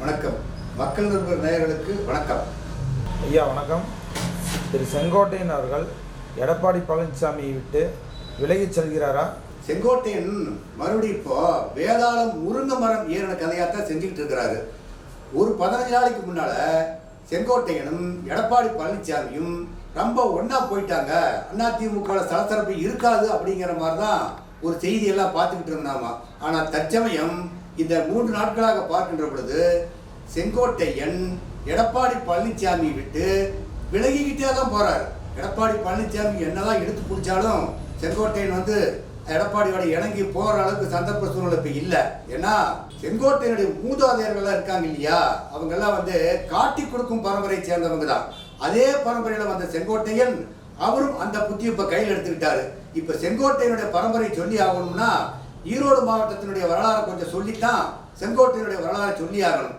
வணக்கம். மக்கள் நிருபர் நேயர்களுக்கு வணக்கம். ஐயா வணக்கம். திரு செங்கோட்டையன் அவர்கள் எடப்பாடி பழனிசாமியை விட்டு விலகிச் செல்கிறாரா? செங்கோட்டையன் மறுபடியும் இப்போ வேதாளம் முருங்க மரம் ஏறின கதையாத்தான் செஞ்சுக்கிட்டு இருக்கிறாரு. ஒரு பதினஞ்சு நாளைக்கு முன்னால செங்கோட்டையனும் எடப்பாடி பழனிசாமியும் ரொம்ப ஒண்ணா போயிட்டாங்க. அதிமுக சலசலப்பு இருக்காது அப்படிங்கிற மாதிரி தான் ஒரு செய்தியெல்லாம் பார்த்துக்கிட்டு இருந்தாமா. ஆனால் தற்சமயம் இந்த மூன்று நாட்களாக பார்க்கின்ற பொழுது செங்கோட்டையன் எடப்பாடி பழனிசாமி விட்டு விலகிக்கிட்டே தான் போகிறார் எடப்பாடி பழனிசாமி என்னதான் எடுத்து பிடிச்சாலும் செங்கோட்டையன் வந்து எடப்பாடியோட இணங்கி போற அளவுக்கு சந்தர்ப்ப சூழ்நிலை இப்ப இல்லை. ஏன்னா செங்கோட்டையனுடைய மூதாதையர்கள்லாம் இருக்காங்க இல்லையா? அவங்க எல்லாம் வந்து காட்டி கொடுக்கும் பரம்பரையை சேர்ந்தவங்க தான். அதே பரம்பரையில வந்த செங்கோட்டையன் அவரும் அந்த புத்தி இப்ப கையில் எடுத்துக்கிட்டாரு. இப்ப செங்கோட்டையனுடைய பரம்பரை சொல்லி ஆகணும்னா ஈரோடு மாவட்டத்தினுடைய வரலாறு கொஞ்சம் சொல்லித்தான் செங்கோட்டையினுடைய வரலாறை சொல்லி ஆகணும்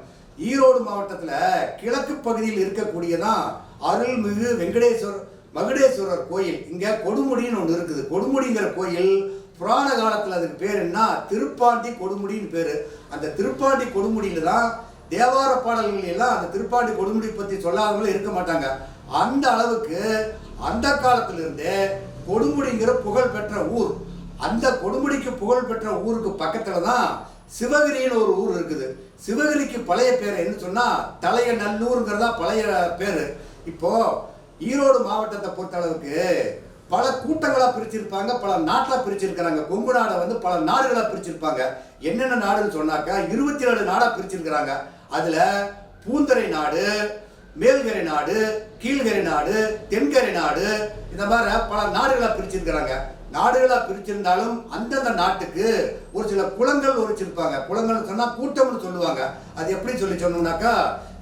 ஈரோடு மாவட்டத்தில் கிழக்கு பகுதியில் இருக்கக்கூடியதான் அருள்மிகு வெங்கடேஸ்வரர் மகுடேஸ்வரர் கோயில். இங்கே கொடுமுடின்னு ஒன்று இருக்குது. கொடுமுடிங்கிற கோயில் புராண காலத்தில் அதுக்கு பேர் என்ன? திருப்பாண்டி கொடுமுடின்னு பேர். அந்த திருப்பாண்டி கொடுமுடியில் தான் தேவார பாடல்கள் எல்லாம் அந்த திருப்பாண்டி கொடுமுடி பற்றி சொல்லாதவங்களும் இருக்க மாட்டாங்க. அந்த அளவுக்கு அந்த காலத்திலிருந்தே கொடுமுடிங்கிற புகழ் பெற்ற ஊர். அந்த கொடுமுடிக்கு புகழ் பெற்ற ஊருக்கு பக்கத்தில் தான் சிவகிரின்னு ஒரு ஊர் இருக்குது. சிவகிரிக்கு பழைய பேர் என்ன சொன்னால் தலைய நல்லூருங்கிறதா பழைய பேர். இப்போது ஈரோடு மாவட்டத்தை பொறுத்தளவுக்கு பல கூட்டங்களாக பிரிச்சிருப்பாங்க பல நாட்டில் பிரிச்சிருக்கிறாங்க. கொங்கு நாடை வந்து பல நாடுகளாக பிரிச்சிருப்பாங்க. என்னென்ன நாடுன்னு சொன்னாக்கா இருபத்தி ஏழு நாடாக பிரிச்சிருக்கிறாங்க. அதில் பூந்தரை நாடு மேல்கரை நாடு கீழ்கரை நாடு தென்கரை நாடு இந்த மாதிரி பல நாடுகளாக பிரிச்சிருக்கிறாங்க. நாடுகளாக பிரிச்சிருந்தாலும் அந்தந்த நாட்டுக்கு ஒரு சில குளங்கள் உரிச்சிருப்பாங்க. குளங்கள் சொன்னால் கூட்டம்னு சொல்லுவாங்க. அது எப்படி சொல்லி சொன்னோம்னாக்கா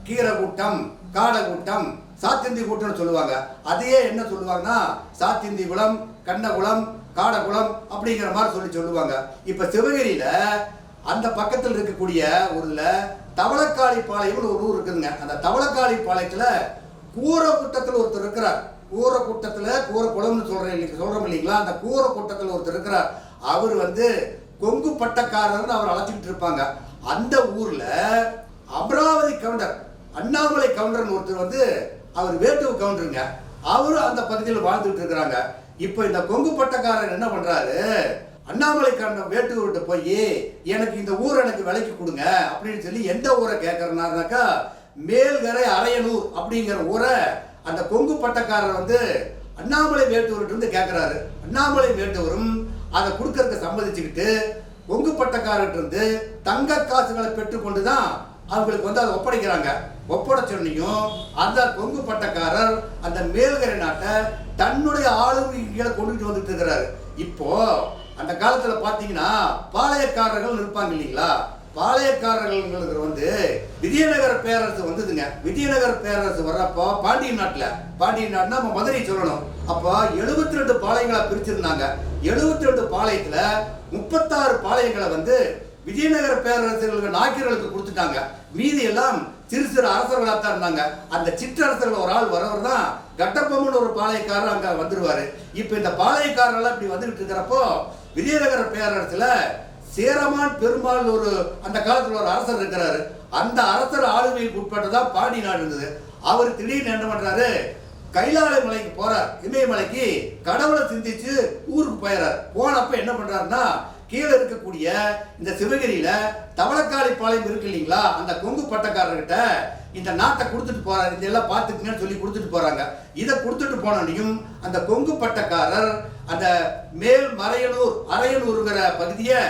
கீரை கூட்டம் காடை கூட்டம் சாத்திந்தி கூட்டம்னு சொல்லுவாங்க. அதையே என்ன சொல்லுவாங்கன்னா சாத்திந்தி குளம் கண்ணகுளம் காடகுளம் அப்படிங்கிற மாதிரி சொல்லி சொல்லுவாங்க. இப்போ சிவகிரியில் அந்த பக்கத்தில் இருக்கக்கூடிய ஊரில் தவளக்காளி பாளையம்னு ஒரு ஊர் இருக்குதுங்க. அந்த தவளக்காளி பாளையத்தில் கூரை கூட்டத்தில் ஒருத்தர் இருக்கிறார். கூற கூட்டத்தில் கூற குளம்னு சொல்கிறேன் இல்லைங்க சொல்கிறோம் இல்லைங்களா? அந்த கூற கூட்டத்தில் ஒருத்தர் இருக்கிறார். அவர் வந்து கொங்கு பட்டக்காரர்னு அவர் அழைச்சிக்கிட்டு இருப்பாங்க. அந்த ஊரில் அமராவதி கவுண்டர் அண்ணாமலை கவுண்டர்னு ஒருத்தர் வந்து அவர் வேட்டுவ கவுண்டருங்க. அவரும் அந்த பகுதியில் வாழ்ந்துட்டு இருக்கிறாங்க. இப்போ இந்த கொங்கு பட்டக்காரர் என்ன பண்ணுறாரு அண்ணாமலை கவுண்டர் வேட்டுவிட்டு போய் எனக்கு இந்த ஊர் எனக்கு விலைக்கு கொடுங்க அப்படின்னு சொல்லி எந்த ஊரை கேட்குறனாருனாக்கா மேல்கரை அரையனூர் அப்படிங்கிற ஊரை அந்த கொங்கு பட்டக்காரர் வந்து அண்ணாமலை வேட்டூர்கிட்ட கேட்குறாரு அண்ணாமலை வேட்டூரும் அதை கொடுக்கறதுக்கு சம்மதிச்சுக்கிட்டு கொங்கு பட்டக்காரர்கிட்ட இருந்து தங்க காசுகளை பெற்றுக்கொண்டு தான் அவங்களுக்கு வந்து அதை ஒப்படைக்கிறாங்க. ஒப்படைச்சோன்னையும் அந்த கொங்கு பட்டக்காரர் அந்த மேல்கரை நாட்டை தன்னுடைய ஆளுமைகளை கொண்டுகிட்டு வந்துட்டு இருக்கிறாரு. இப்போ அந்த காலத்தில் பார்த்தீங்கன்னா பாளையக்காரர்கள் இருப்பாங்க இல்லைங்களா? பாளையக்காரர்களுக்கு வந்து விஜயநகர பேரரசு வந்ததுங்க. விஜயநகர பேரரசு வர்றப்போ பாண்டிய நாட்டில் பாண்டிய நாட்டுனா நம்ம மதுரை சொல்லணும். அப்போ எழுபத்தி ரெண்டு பாளையங்களை பிரிச்சிருந்தாங்க. எழுபத்தி ரெண்டு பாளையத்தில் முப்பத்தாறு பாளையங்களை வந்து விஜயநகர பேரரசர்களுக்கு நாக்கியர்களுக்கு கொடுத்துட்டாங்க. மீதி எல்லாம் சிறு சிறு அரசர்களாக தான் இருந்தாங்க. அந்த சிற்றரசர்கள் ஒரு ஆள் வரவர் தான் கட்டபொம்மன் ஒரு பாளையக்காரர் அங்கே வந்துடுவார் இப்போ இந்த பாளையக்காரரெல்லாம் இப்படி வந்துகிட்டு இருக்கிறப்போ விஜயநகர பேரரசில் சேரமான் பெருமாள் ஒரு அந்த காலத்தில் ஒரு அரசர் இருக்கிறாரு. அந்த அரசர் ஆளுமைக்கு உட்பட்டதா பாண்டி நாடு இருந்தது. அவர் திடீர்னு என்ன பண்றாரு? கைலாய மலைக்கு போறார். இமயமலைக்கு கடவுளை சிந்திச்சு ஊருக்கு போயிறார். போனப்ப என்ன பண்றாருன்னா கீழே இருக்கக்கூடிய இந்த சிவகிரியில தவளக்காளி பாளையம் இருக்கு இல்லைங்களா? அந்த கொங்கு பட்டக்காரர்கிட்ட இந்த நாட்டை கொடுத்துட்டு போறாரு. இதெல்லாம் பார்த்துக்குங்கன்னு சொல்லி கொடுத்துட்டு போறாங்க. இதை கொடுத்துட்டு போனோடையும் அந்த கொங்கு பட்டக்காரர் அந்த மேல் மறையனூர் அரையனூருங்கிற பகுதியை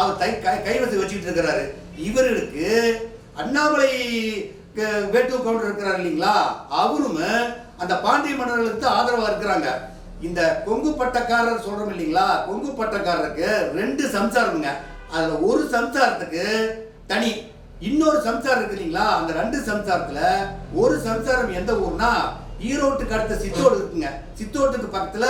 அவர் தை கை கைவசம் வச்சுக்கிட்டு இருக்கிறாரு. இவருக்கு அண்ணாமலை வேட்டு கவுண்டர் இருக்கிறார் இல்லைங்களா? அவரும் அந்த பாண்டிய மன்னர்களுக்கு ஆதரவாக இருக்கிறாங்க. இந்த கொங்கு பட்டக்காரர் சொல்றோம் இல்லைங்களா? கொங்கு பட்டக்காரருக்கு ரெண்டு சம்சாரமுங்க. அதுல ஒரு சம்சாரத்துக்கு தனி இன்னொரு சம்சாரம் இருக்கு இல்லைங்களா? அந்த ரெண்டு சம்சாரத்துல ஒரு சம்சாரம் எந்த ஊர்னா ஈரோட்டுக்கு அடுத்த சித்தோடு இருக்குங்க. சித்தோட்டுக்கு பக்கத்துல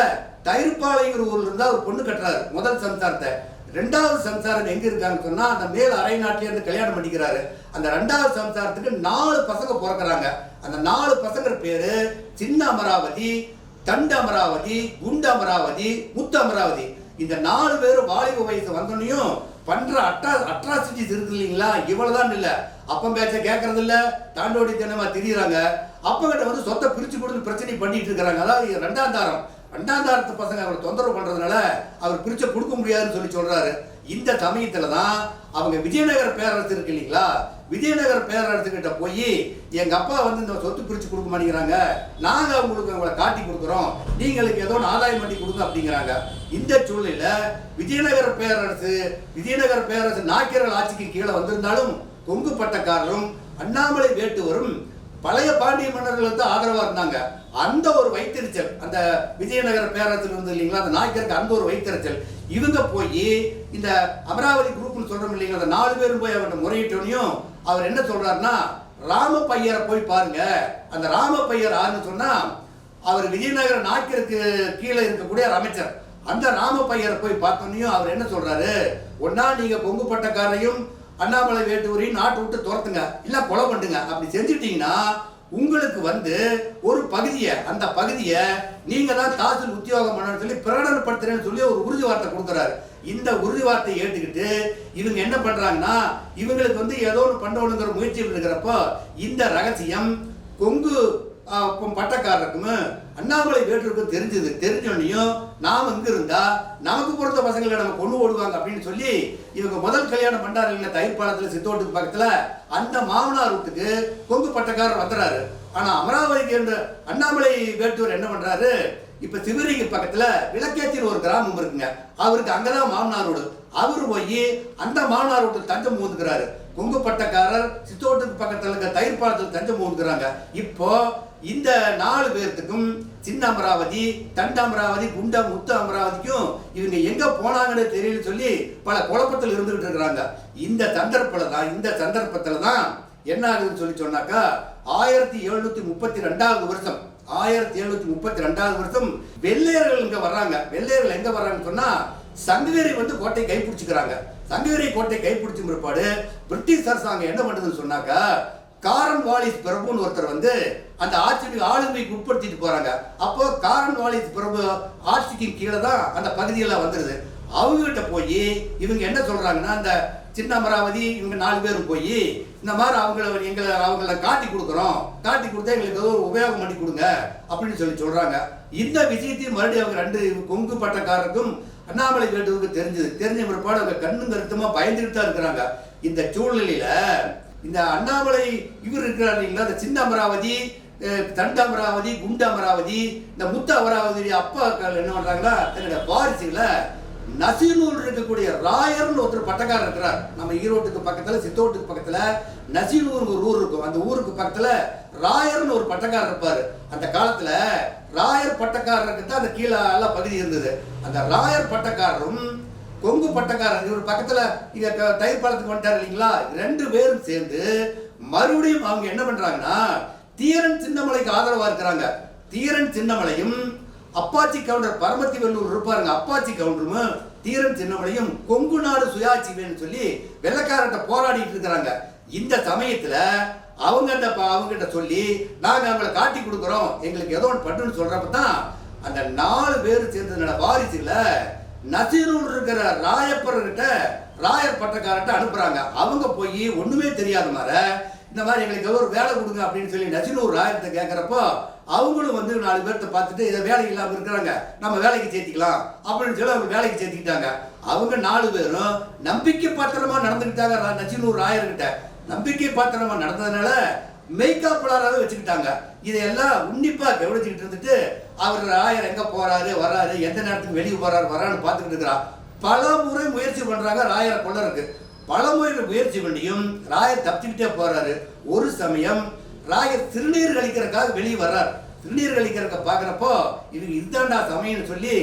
தயிர்பாளைங்கிற ஊர்ல இருந்தா ஒரு பொண்ணு கட்டுறாரு முதல் சம்சாரத்தை. ரெண்டாவது சம்சாரம் எங்க இருக்காங்கன்னு சொன்னா அந்த மேல் அரை நாட்டில இருந்து கல்யாணம் பண்ணிக்கிறாரு. அந்த ரெண்டாவது சம்சாரத்துக்கு நாலு பசங்க பிறக்கறாங்க. அந்த நாலு பசங்க பேரு சின்ன அமராவதி தண்டு அமராவதி குண்டு அமராவதி முத்து அமராவதி. இந்த நாலு பேரும் வாலிப வயசு வந்தோடனையும் பண்ற அட்ரா அட்ராசிட்டிஸ் இருக்கு இல்லைங்களா? இவ்வளவுதான் இல்ல. அப்பம் பேச்ச கேட்கறது இல்ல. தாண்டோடி தினமா திரியறாங்க. அப்ப கிட்ட வந்து சொத்தை பிரிச்சு கொடுத்து பிரச்சனை பண்ணிட்டு இருக்கிறாங்க. அதாவது ரெண்டாம் தாரம். ரெண்டாந்தாரத்து பசங்க அவரை தொந்தரவு பண்ணுறதுனால அவர் பிரிச்சை கொடுக்க முடியாதுன்னு சொல்லி சொல்கிறாரு இந்த சமயத்தில் தான் அவங்க விஜயநகர பேரரசு இருக்கு இல்லைங்களா? விஜயநகர பேரரசுக்கிட்ட போய் எங்கள் அப்பா வந்து இந்த சொத்து பிரித்து கொடுக்க மாட்டேங்கிறாங்க. நாங்கள் அவங்களுக்கு உங்களை காட்டி கொடுக்குறோம். நீங்களுக்கு ஏதோ ஒன்று ஆதாயம் பண்ணி கொடுங்க அப்படிங்கிறாங்க. இந்த சூழ்நிலையில் விஜயநகர பேரரசு விஜயநகர பேரரசு நாக்கிரல் ஆட்சிக்கு கீழே வந்திருந்தாலும் கொங்கு பட்டக்காரரும் அண்ணாமலை வேட்டுவரும் பழைய பாண்டிய மன்னர்கள் வந்து ஆதரவாக இருந்தாங்க. அந்த ஒரு வைத்தறிச்சல் அந்த விஜயநகர பேரத்தில் இருந்து இல்லைங்களா அந்த நாயக்கருக்கு அந்த ஒரு வைத்தறிச்சல். இவங்க போய் இந்த அமராவதி குரூப்னு சொல்கிறோம் இல்லைங்களா அந்த நாலு பேரும் போய் அவர்கிட்ட முறையிட்டோனையும் அவர் என்ன சொல்கிறாருன்னா ராம பையரை போய் பாருங்க. அந்த ராம பையர் ஆறுன்னு சொன்னால் அவர் விஜயநகர நாயக்கருக்கு கீழே இருக்கக்கூடிய ஒரு அமைச்சர். அந்த ராம பையரை போய் பார்த்தோன்னையும் அவர் என்ன சொல்கிறாரு ஒன்னா நீங்கள் கொங்கு பட்டக்காரையும் அண்ணாமலை வேட்டூரி நாட்டு விட்டு துரத்துங்க இல்லை கொலை பண்ணுங்க அப்படி செஞ்சுட்டீங்கன்னா உங்களுக்கு வந்து ஒரு பகுதியை அந்த பகுதியை நீங்கள் தான் தாசில் உத்தியோகம் பண்ணணும்னு சொல்லி பிரகடனப்படுத்துறேன்னு சொல்லி ஒரு உறுதி வார்த்தை கொடுக்குறாரு. இந்த உறுதி வார்த்தையை ஏற்றுக்கிட்டு இவங்க என்ன பண்ணுறாங்கன்னா இவங்களுக்கு வந்து ஏதோ ஒன்று பண்ணணுங்கிற முயற்சி இருக்கிறப்போ இந்த ரகசியம் கொங்கு இப்போ பட்டக்காரருக்கும் அண்ணாமலை வேட்டருக்கும் தெரிஞ்சது தெரிஞ்சோன்னையும் நாம் இங்கே இருந்தால் நமக்கு பொறுத்த பசங்களை நம்ம கொண்டு ஓடுவாங்க அப்படின்னு சொல்லி இவங்க முதல் கல்யாணம் பண்ணாரு தயிர் பாலத்துல சித்தோட்டுக்கு பக்கத்தில் அந்த மாமனார் வீட்டுக்கு கொங்கு பட்டக்காரர் வந்துறாரு. ஆனால் அமராவதிக்கு என்ற அண்ணாமலை வேட்டூர் என்ன பண்ணுறாரு இப்போ சிவரிக்கு பக்கத்தில் விளக்கேத்தின்னு ஒரு கிராமம் இருக்குங்க. அவருக்கு அங்கே தான் மாமனார் வீடு. அவர் போய் அந்த மாமனார் வீட்டில் தஞ்சம் மூந்துக்கிறாரு கொங்கு பட்டக்காரர் சித்தோட்டுக்கு பக்கத்தில் இருக்க தயிர் பாலத்தில் தஞ்சம் மூந்துக்கிறாங்க இப்போ இந்த நாலு பேர்த்துக்கும் சின்ன அமராவதி தண்ட அமராவதி குண்ட முத்து அமராவதிக்கும் இவங்க எங்க போனாங்கன்னு தெரியல சொல்லி பல குழப்பத்தில் இருந்துகிட்டு இருக்கிறாங்க. இந்த சந்தர்ப்பத்தில் தான் இந்த சந்தர்ப்பத்தில் தான் என்ன ஆகுதுன்னு சொல்லி சொன்னாக்கா ஆயிரத்தி எழுநூத்தி முப்பத்தி ரெண்டாவது வருஷம் ஆயிரத்தி எழுநூத்தி முப்பத்தி ரெண்டாவது வருஷம் வெள்ளையர்கள் இங்க வர்றாங்க. வெள்ளையர்கள் எங்க வர்றாங்கன்னு சொன்னா சங்ககிரி வந்து கோட்டை கைப்பிடிச்சுக்கிறாங்க. சங்ககிரி கோட்டை கைப்பிடிச்சும் பிற்பாடு பிரிட்டிஷ் அரசாங்கம் என்ன பண்ணுதுன்னு சொன்னாக்கா காரன் வாலிஸ் பிரபுன்னு ஒருத்தர் வந்து அந்த ஆட்சிக்கு ஆளுமைக்கு உட்படுத்திட்டு போறாங்க. அப்போ காரன் வாலிஸ் பிரபு ஆட்சிக்கு கீழே தான் அந்த பகுதியெல்லாம் வந்துருது. அவங்ககிட்ட போய் இவங்க என்ன சொல்றாங்கன்னா அந்த சின்ன அமராவதி இவங்க நாலு பேரும் போய் இந்த மாதிரி அவங்கள எங்களை அவங்கள காட்டி கொடுக்குறோம். காட்டி கொடுத்தா எங்களுக்கு ஏதோ ஒரு உபயோகம் பண்ணி கொடுங்க அப்படின்னு சொல்லி சொல்றாங்க. இந்த விஷயத்தையும் மறுபடியும் அவங்க ரெண்டு கொங்கு பட்டக்காரருக்கும் அண்ணாமலை வேட்டுவுக்கு தெரிஞ்சது. தெரிஞ்ச பிற்பாடு அவங்க கண்ணும் கருத்துமா பயந்துட்டு தான் இருக்கிறாங்க. இந்த சூழ்நிலையில இந்த அண்ணாமலை இவர் இருக்கிறார் இல்லைங்களா? அந்த சின்ன அமராவதி தண்ட அமராவதி குண்ட அமராவதி இந்த முத்த அமராவதி அப்பாக்கள் என்ன பண்றாங்கன்னா தன்னுடைய வாரிசுகளை நசீனூர் இருக்கக்கூடிய ராயர்னு ஒருத்தர் பட்டக்காரர் இருக்கிறார். நம்ம ஈரோட்டுக்கு பக்கத்துல சித்தோட்டுக்கு பக்கத்துல நசீனூர் ஒரு ஊர் இருக்கும். அந்த ஊருக்கு பக்கத்துல ராயர்னு ஒரு பட்டக்காரர் இருப்பாரு. அந்த காலத்துல ராயர் பட்டக்காரருக்கு தான் அந்த கீழே எல்லாம் பகுதி இருந்தது. அந்த ராயர் பட்டக்காரரும் கொங்கு பட்டக்காரன் இவர் பக்கத்துல இங்க தயிர் பாலத்துக்கு வந்துட்டார் இல்லைங்களா? ரெண்டு பேரும் சேர்ந்து மறுபடியும் அவங்க என்ன பண்றாங்கன்னா தீரன் சின்னமலைக்கு ஆதரவா இருக்கிறாங்க. தீரன் சின்னமலையும் அப்பாச்சி கவுண்டர் பரமத்தி வெள்ளூர் இருப்பாருங்க. அப்பாச்சி கவுண்டரும் தீரன் சின்னமலையும் கொங்கு நாடு சுயாட்சி வேணும்னு சொல்லி வெள்ளக்காரர்கிட்ட போராடிட்டு இருக்கிறாங்க. இந்த சமயத்துல அவங்க அந்த அவங்ககிட்ட சொல்லி நாங்கள் அவங்கள காட்டி கொடுக்குறோம். எங்களுக்கு ஏதோ ஒன்று பண்ணுன்னு சொல்றப்ப தான் அந்த நாலு பேர் சேர்ந்ததுனால வாரிசுல நசீரூர் இருக்கிற ராயப்பர்கிட்ட ராயர் பட்டக்காரர்கிட்ட அனுப்புறாங்க. அவங்க போய் ஒண்ணுமே தெரியாத மாதிரி இந்த மாதிரி எங்களுக்கு ஒரு வேலை கொடுங்க அப்படின்னு சொல்லி நசீரூர் ராயத்தை கேட்குறப்போ அவங்களும் வந்து நாலு பேர்த்த பார்த்துட்டு இதை வேலை இல்லாமல் இருக்கிறாங்க. நம்ம வேலைக்கு சேர்த்திக்கலாம் அப்படின்னு சொல்லி அவங்க வேலைக்கு சேர்த்திக்கிட்டாங்க. அவங்க நாலு பேரும் நம்பிக்கை பாத்திரமா நடந்துக்கிட்டாங்க ரா- நசீரூர் ராயர்கிட்ட. நம்பிக்கை பாத்திரமா நடந்ததுனால மெய்காப்பலாராக வச்சுக்கிட்டாங்க. இதையெல்லாம் உன்னிப்பா கவனிச்சுக்கிட்டு இருந்துட்டு அவர் ராயர் எங்க போறாரு வராரு எந்த நேரத்துக்கு வெளியே போறாரு வரான்னு பார்த்துக்கிட்டு இருக்கிறா பல முறை முயற்சி பண்றாங்க ராயரை கொள்ளறதுக்கு பல முறை முயற்சி பண்ணியும் ராயர் தப்பிச்சுக்கிட்டே போறாரு. ஒரு சமயம் ராயர் திருநீர் கழிக்கிறதுக்காக வெளியே வர்றார். திருநீர் கழிக்கிறத பார்க்குறப்போ இது இதுதான்டா சமயம்னு சொல்லி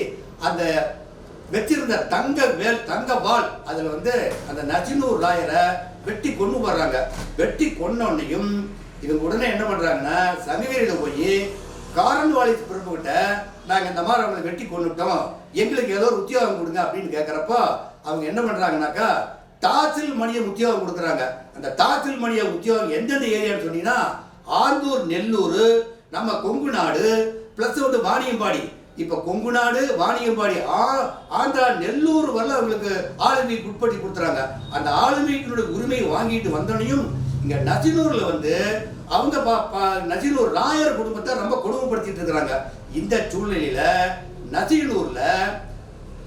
அந்த வச்சிருந்த தங்க வேல் தங்க வால் அதுல வந்து அந்த நஜினூர் ராயரை வெட்டி கொண்டு வர்றாங்க வெட்டி கொன்னோன்னையும் இவங்க உடனே என்ன பண்றாங்கன்னா சங்ககிரியில போய் காரன் வாலிஸ் நாங்கள் இந்த மாதிரி அவங்களை வெட்டி கொண்டுட்டோம் எங்களுக்கு ஏதோ ஒரு உத்தியோகம் கொடுங்க அப்படின்னு கேட்குறப்போ அவங்க என்ன பண்ணுறாங்கனாக்கா தாசில் மணியை உத்தியோகம் கொடுக்குறாங்க. அந்த தாசில் மணியை உத்தியோகம் எந்தெந்த ஏரியான்னு சொன்னீங்கன்னா ஆந்தூர் நெல்லூர் நம்ம கொங்கு நாடு ப்ளஸ் வந்து வாணியம்பாடி. இப்போ கொங்கு நாடு வாணியம்பாடி ஆ- ஆந்திரா நெல்லூர் வரல அவங்களுக்கு ஆளுமைக்கு உட்படுத்தி கொடுத்துறாங்க. அந்த ஆளுமைக்கினுடைய உரிமையை வாங்கிட்டு வந்தோடனையும் இங்க நஜினூர்ல வந்து அவங்க பா- பா- நஜினூர் ராயர் குடும்பத்தை ரொம்ப கொடுமைப்படுத்திட்டு இருக்கிறாங்க. இந்த சூழ்நிலையில நஜினூர்ல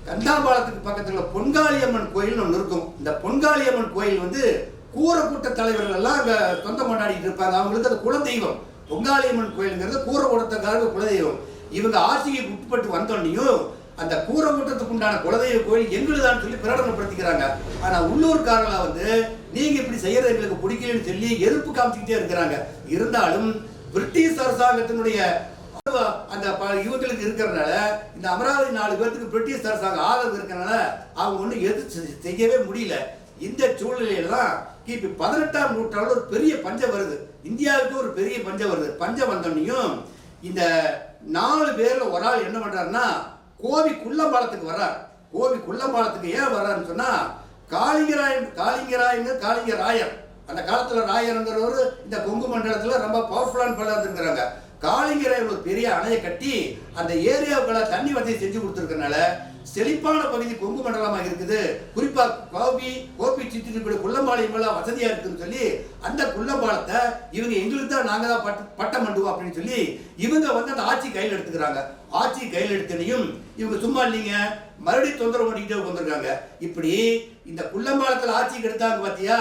கந்தாபாலத்துக்கு பக்கத்துல பொன்காளியம்மன் கோயில்னு ஒன்று இருக்கும். இந்த பொன்காளியம்மன் கோயில் வந்து கூரக்கூட்ட தலைவர்கள் எல்லாம் அங்க சொந்தம் கொண்டாடிட்டு இருப்பாங்க. அவங்களுக்கு அது குலதெய்வம். பொங்காளியம்மன் கோயிலுங்கிறது கூரக்கூட்டத்துக்காக குலதெய்வம். இவங்க ஆட்சிக்கு உட்பட்டு வந்தோடனையும் அந்த கூரக்கூட்டத்துக்கு உண்டான குலதெய்வ கோயில் எங்களுதான் சொல்லி பிரகடனப்படுத்திக்கிறாங்க. ஆனா உள்ளூர்காரங்களாக வந்து நீங்க இப்படி செய்யறது எங்களுக்கு பிடிக்கலன்னு சொல்லி எதிர்ப்பு காமிச்சுக்கிட்டே இருக்கிறாங்க. இருந்தாலும் பிரிட்டிஷ் அரசாங்கத்தினுடைய அந்த ப- இவங்களுக்கு இருக்கிறனால இந்த அமராவதி நாலு பேர்த்துக்கு பிரிட்டிஷ் அரசாங்கம் ஆதரவு இருக்கிறனால அவங்க ஒன்றும் எது செய்யவே முடியல. இந்த சூழ்நிலையில தான் கிபி பதினெட்டாம் நூற்றாண்டு ஒரு பெரிய பஞ்சம் வருது. இந்தியாவுக்கு ஒரு பெரிய பஞ்சம் வருது. பஞ்சம் வந்தோடனையும் இந்த நாலு பேர்ல ஒரு ஆள் என்ன பண்றாருன்னா கோவி குள்ளம்பாலத்துக்கு வர்றார். கோவி குள்ளம்பாலத்துக்கு ஏன் வர்றாருன்னு சொன்னா காளிங்கராயன் காளிங்கராயங்க காளிங்க ராயர் அந்த காலத்தில் ராயருங்கிறவர் இந்த கொங்கு மண்டலத்தில் ரொம்ப பவர்ஃபுல்லான பலர் இருந்திருக்கிறாங்க. காளிங்கராய ஒரு பெரிய அணையை கட்டி அந்த ஏரியாவுக்குள்ள தண்ணி வசதி செஞ்சு கொடுத்துருக்கனால செழிப்பான பகுதி கொங்கு மண்டலமாக இருக்குது. குறிப்பாக கோபி கோபி சித்திரி குள்ளம்பாளையம் எல்லாம் வசதியாக இருக்குன்னு சொல்லி அந்த குள்ளம்பாளத்தை இவங்க எங்களுக்கு தான் நாங்கள் தான் பட்ட பட்டம் பண்ணுவோம் அப்படின்னு சொல்லி இவங்க வந்து அந்த ஆட்சி கையில் எடுத்துக்கிறாங்க. ஆட்சி கையில் எடுத்தனையும் இவங்க சும்மா இல்லைங்க. மறுபடியும் தொந்தரவு பண்ணிக்கிட்டே வந்திருக்காங்க இப்படி இந்த குள்ளம்பாலத்தில் ஆட்சி கெடுத்தாங்க பார்த்தியா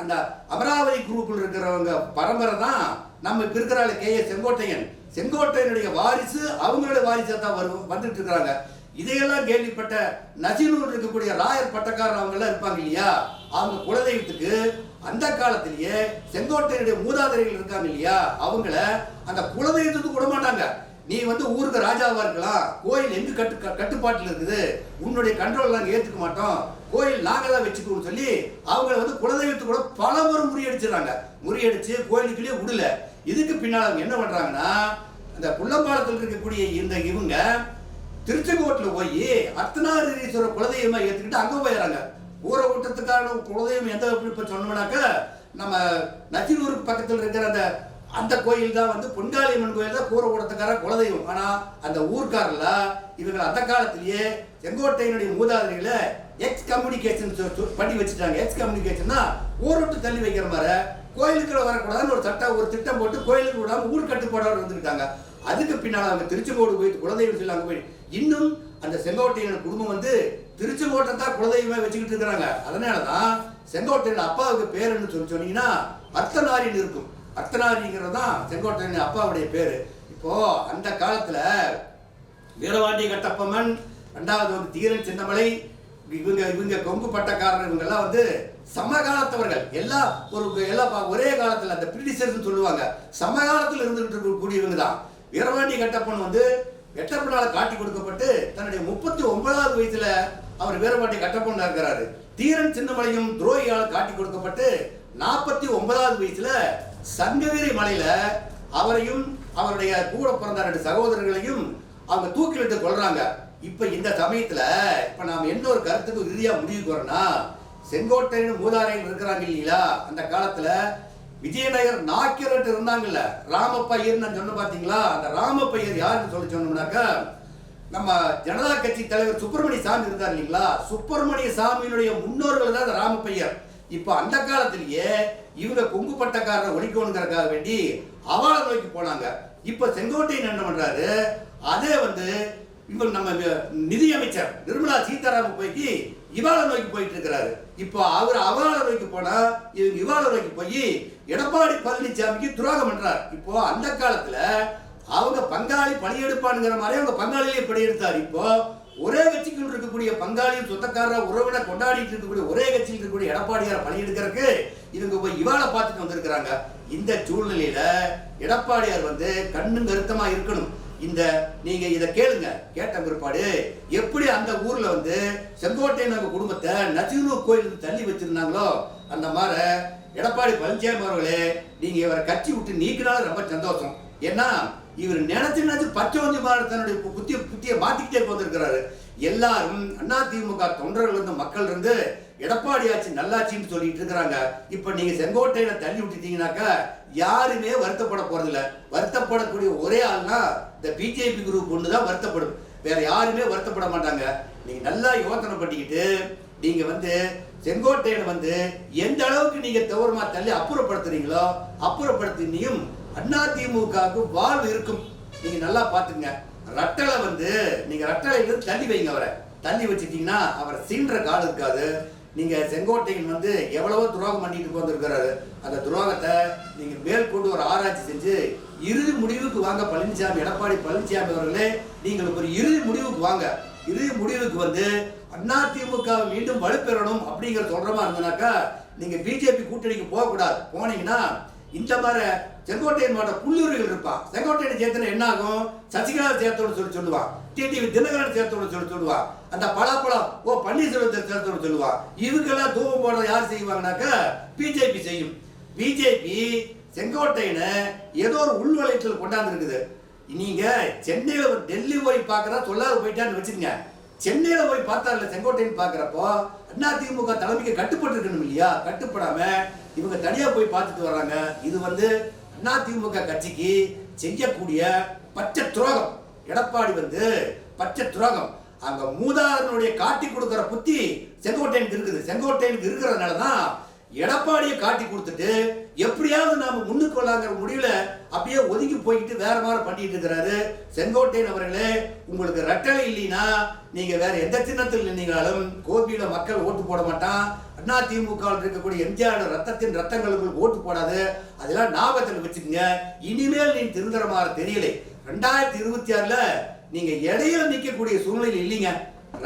அந்த அமராவதி குரூப்பில் இருக்கிறவங்க பரம்பரை தான். நம்ம இப்போ இருக்கிறாள் கே ஏ செங்கோட்டையன். செங்கோட்டையனுடைய வாரிசு அவங்களோட வாரிசாக தான் வரும் வந்துட்டு இருக்கிறாங்க இதையெல்லாம் கேள்விப்பட்ட நசீனூர் இருக்கக்கூடிய ராயர் பட்டக்காரர் அவங்கெல்லாம் இருப்பாங்க இல்லையா? அவங்க குலதெய்வத்துக்கு அந்த காலத்திலேயே செங்கோட்டையனுடைய மூதாதையர்கள் இருக்காங்க இல்லையா? அவங்கள அந்த குலதெய்வத்துக்கு விட மாட்டாங்க நீ வந்து ஊருக்கு ராஜாவா இருக்கலாம். கோயில் எங்க கட்டு கட்டுப்பாட்டில் இருக்குது? உன்னுடைய கண்ட்ரோல் நாங்கள் ஏற்றுக்க மாட்டோம். கோயில் நாங்க தான் சொல்லி அவங்கள வந்து குலதெய்வத்து கூட பல முறை முறியடிச்சிடறாங்க. முறியடிச்சு கோயிலுக்குள்ளேயே விடல. இதுக்கு பின்னால் அவங்க என்ன பண்ணுறாங்கன்னா அந்த குள்ளம்பாலத்தில் இருக்கக்கூடிய இந்த இவங்க திருச்செங்கோட்டில் போய் அர்த்தநாரீஸ்வரர் குலதெய்வமாக ஏற்றுக்கிட்டு அங்கே போயிடறாங்க ஊரை கூட்டத்துக்கான குலதெய்வம் எந்த இப்போ சொன்னோம்னாக்க நம்ம நச்சினூருக்கு பக்கத்தில் இருக்கிற அந்த அந்த கோயில் தான் வந்து பொன்காளியம்மன் கோயில் தான் கூரை கூடத்துக்கார குலதெய்வம். ஆனால் அந்த ஊர்க்காரில் இவங்க அந்த காலத்திலேயே செங்கோட்டையினுடைய மூதாதைகளை எக்ஸ் கம்யூனிகேஷன் பண்ணி வச்சுட்டாங்க. எக்ஸ் கம்யூனிகேஷன்னா ஊர் விட்டு தள்ளி வைக்கிற மாதிரி கோயிலுக்குள்ள வரக்கூடாதுன்னு ஒரு சட்டம் ஒரு திட்டம் போட்டு கோயிலுக்கு விடாமல் ஊர் கட்டுப்பாடோடு இருந்திருக்காங்க. அதுக்கு பின்னால் அவங்க திருச்செங்கோடு போய் குலதெய்வம் சொல்லி அங்கே போய் இன்னும் அந்த செங்கோட்டையன் குடும்பம் வந்து திருச்செங்கோட்டை தான் குலதெய்வமே வச்சுக்கிட்டு இருக்கிறாங்க. அதனால தான் செங்கோட்டையன் அப்பாவுக்கு பேர் என்ன சொல்லி சொன்னீங்கன்னா அர்த்தநாரின்னு இருக்கும். அர்த்தநாதிங்கிறது தான் செங்கோட்டையன் அப்பாவுடைய பேர். இப்போ அந்த காலத்தில் வீரவாண்டி கட்டப்பம்மன் ரெண்டாவது வந்து தீரன் சின்னமலை இவங்க இவங்க கொங்கு பட்டக்காரர் இவங்கெல்லாம் வந்து சமகாலத்தவர்கள். எல்லா ஒரு எல்லா பா- ஒரே காலத்தில் அந்த பிரிட்டிஷர்ஸ் சொல்லுவாங்க. சமகாலத்தில் இருந்துகிட்டு இருக்கக்கூடியவங்க தான். வீரவாண்டி கட்டப்பன் வந்து எட்டப்பனால் காட்டி கொடுக்கப்பட்டு தன்னுடைய முப்பத்தி ஒன்பதாவது வயசுல அவர் வீரவாண்டி கட்டப்பொண்ணா இருக்கிறாரு. தீரன் சின்னமலையும் துரோகியால் காட்டி கொடுக்கப்பட்டு நாற்பத்தி ஒன்பதாவது வயசுல சங்ககிரி மலையில அவரையும் அவருடைய கூட பிறந்த ரெண்டு சகோதரர்களையும் அவங்க தூக்கிலிட்டு கொள்றாங்க இப்ப இந்த சமயத்துல இப்ப நாம் எந்த ஒரு கருத்துக்கு இறுதியா முடிவுக்கு வரோம்னா செங்கோட்டையன் மூதாரையில் இருக்கிறாங்க இல்லைங்களா? அந்த காலத்துல விஜயநகர் நாக்கிரட்டு இருந்தாங்கல்ல ராமப்பையர் நான் சொன்ன பாத்தீங்களா? அந்த ராமப்பையர் யாருன்னு சொல்லி சொன்னோம்னாக்கா நம்ம ஜனதா கட்சி தலைவர் சுப்பிரமணிய சாமி இருந்தார் இல்லைங்களா? சுப்பிரமணிய சாமியினுடைய முன்னோர்கள் தான் அந்த ராமப்பையர். இப்போ அந்த காலத்திலேயே இவங்க கொங்கு பட்டக்காரரை ஒழிக்கணுங்கிறதுக்காக வேண்டி அவாளை நோக்கி போனாங்க. இப்போ செங்கோட்டையன் என்ன பண்ணுறாரு அதே வந்து இவர் நம்ம நிதியமைச்சர் நிர்மலா சீதாராமன் போய்க்கு இவாள நோக்கி போயிட்டு இருக்கிறாரு இப்போ அவர் அவாள நோக்கி போனா இவங்க இவாள நோக்கி போய் எடப்பாடி பழனிசாமிக்கு துரோகம் பண்றார். இப்போ அந்த காலத்துல அவங்க பங்காளி பணியெடுப்பானுங்கிற மாதிரி அவங்க பங்காளியிலே பணியெடுத்தார் இப்போ ஒரே கட்சிக்குள் இருக்கக்கூடிய பங்காளியும் சொந்தக்காரர் உறவினை கொண்டாடிட்டு இருக்கக்கூடிய ஒரே கட்சியில் இருக்கக்கூடிய எடப்பாடியார் பணியெடுக்கிறதுக்கு இவங்க போய் இவாளை பார்த்துட்டு வந்திருக்கிறாங்க. இந்த சூழ்நிலையில எடப்பாடியார் வந்து கண்ணும் கருத்தமா இருக்கணும். இந்த நீங்க இதை கேளுங்க. கேட்ட பிற்பாடு எப்படி அந்த ஊர்ல வந்து செங்கோட்டையன் அவங்க குடும்பத்தை நஜீனூர் கோயிலுக்கு தள்ளி வச்சிருந்தாங்களோ அந்த மாதிரி எடப்பாடி பழனிசாமி அவர்களே நீங்க இவரை கட்சி விட்டு நீக்கினாலும் ரொம்ப சந்தோஷம். ஏன்னா இவர் நினைச்சு நினைச்சு பச்சை வஞ்சி மாதிரி தன்னுடைய புத்திய புத்திய மாத்திக்கிட்டே போந்திருக்கிறாரு. எல்லாரும் அதிமுக தொண்டர்கள் இருந்து மக்கள் இருந்து எடப்பாடி ஆட்சி நல்லாட்சின்னு சொல்லிட்டு இருக்கிறாங்க. இப்ப நீங்க செங்கோட்டையில தள்ளி விட்டுட்டீங்கன்னாக்கா யாருமே வருத்தப்பட போறதில்ல. வருத்தப்படக்கூடிய ஒரே ஆள்னா இந்த பிஜேபி குரூப் ஒன்று தான் வருத்தப்படும். வேற யாருமே வருத்தப்பட மாட்டாங்க. நீங்க நல்லா யோசனை பண்ணிக்கிட்டு நீங்க வந்து செங்கோட்டையனை வந்து எந்த அளவுக்கு நீங்க தவறுமா தள்ளி அப்புறப்படுத்துறீங்களோ அப்புறப்படுத்தினியும் அண்ணா திமுகவுக்கு வாழ்வு இருக்கும். நீங்க நல்லா பாத்துங்க ரட்டலை வந்து நீங்க ரட்டளையிலிருந்து தள்ளி வைங்க அவரை. தள்ளி வச்சுட்டீங்கன்னா அவரை சீன்ற கால் இருக்காது. நீங்க செங்கோட்டையன் வந்து எவ்வளவோ துரோகம் பண்ணிட்டு வந்திருக்கிறாரு அந்த துரோகத்தை நீங்க மேற்கொண்டு ஒரு ஆராய்ச்சி செஞ்சு இறுதி முடிவுக்கு வாங்க பழனிசாமி எடப்பாடி பழனிசாமி அவர்களே நீங்கள் ஒரு இறுதி முடிவுக்கு வாங்க. இறுதி முடிவுக்கு வந்து அதிமுக மீண்டும் வலுப்பெறணும் அப்படிங்கிற சொல்றமா இருந்தனாக்கா நீங்க பிஜேபி கூட்டணிக்கு போகக்கூடாது. போனீங்கன்னா இந்த மாதிரி செங்கோட்டையன் மாவட்ட புள்ளுரிகள் இருப்பா. செங்கோட்டையன் சேர்த்துனா என்ன ஆகும் சசிகலா சேர்த்தோட சொல்லி சொல்லுவா. டிடிவி தினகரன் சேர்த்தோட சொல்லி சொல்லுவா. அந்த பலாப்பழம் ஓ பன்னீர்செல்வத்தை சேர்த்தோட சொல்லுவா. இவங்கெல்லாம் தூவம் போட யார் செய்வாங்கனாக்கா பிஜேபி செய்யும். பிஜேபி செங்கோட்டையனை ஏதோ ஒரு உள்வளையத்தில் கொண்டாந்து இருக்குது நீங்க சென்னையில் டெல்லி போய் பார்க்கறா தொள்ளாறு போயிட்டான்னு வச்சுருங்க சென்னையில் போய் பார்த்தார்ல செங்கோட்டையன் பார்க்குறப்போ அதிமுக தலைமைக்கு கட்டுப்பட்டு இருக்கணும் இல்லையா? கட்டுப்படாம இவங்க தனியா போய் பார்த்துட்டு வர்றாங்க. இது வந்து அதிமுக கட்சிக்கு செய்யக்கூடிய பச்சை துரோகம் எடப்பாடி வந்து பச்சை துரோகம் அங்க மூதாதனுடைய காட்டி கொடுக்கிற புத்தி செங்கோட்டையனுக்கு இருக்குது. செங்கோட்டையனுக்கு இருக்கிறதுனால தான் எடப்பாடியை காட்டி கொடுத்துட்டு எப்படியாவது நாம முன்னுக்கு வரலாங்கிற முடிவுல அப்படியே ஒதுங்கி போய்கிட்டு வேற மாதிரி பண்ணிட்டு இருக்கிறாரு. செங்கோட்டையன் அவர்களே உங்களுக்கு ரெட்டலை இல்லைன்னா நீங்க வேற எந்த சின்னத்தில் நின்னீங்களாலும் கோபியில மக்கள் ஓட்டு போட மாட்டான். அண்ணா திமுக இருக்கக்கூடிய எம்ஜிஆர் ரத்தத்தின் ரத்தங்களுக்கு ஓட்டு போடாது. அதெல்லாம் ஞாபகத்தில் வச்சுக்கோங்க. இனிமேல் நீ திருந்துற மாதிரி தெரியலை. ரெண்டாயிரத்தி இருபத்தி ஆறுல நீங்க இடையில நிக்கக்கூடிய சூழ்நிலை இல்லைங்க.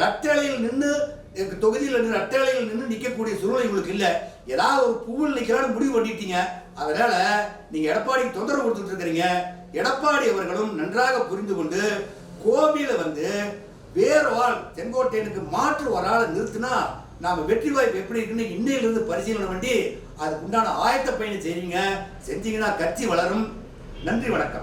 ரட்டளையில் நின்று எங்க தொகுதியில் நின்று ரட்டளையில் நின்று நிற்கக்கூடிய சூழ்நிலை உங்களுக்கு இல்லை. ஏதாவது ஒரு பூவில் நிற்கிறான்னு முடிவு பண்ணிட்டீங்க. அதனால நீங்கள் எடப்பாடிக்கு தொந்தரவு கொடுத்துட்டு இருக்கிறீங்க. எடப்பாடி அவர்களும் நன்றாக புரிந்து கொண்டு கோபியில் வந்து வேற ஆள் செங்கோட்டையனுக்கு மாற்று ஒரு ஆளை நிறுத்தினா நாம் வெற்றி வாய்ப்பு எப்படி இருக்குன்னு இன்னையிலிருந்து பரிசீலனை பண்ணி அதுக்குண்டான ஆயத்த பயணம் செய்வீங்க செஞ்சீங்கன்னா கட்சி வளரும். நன்றி வணக்கம்.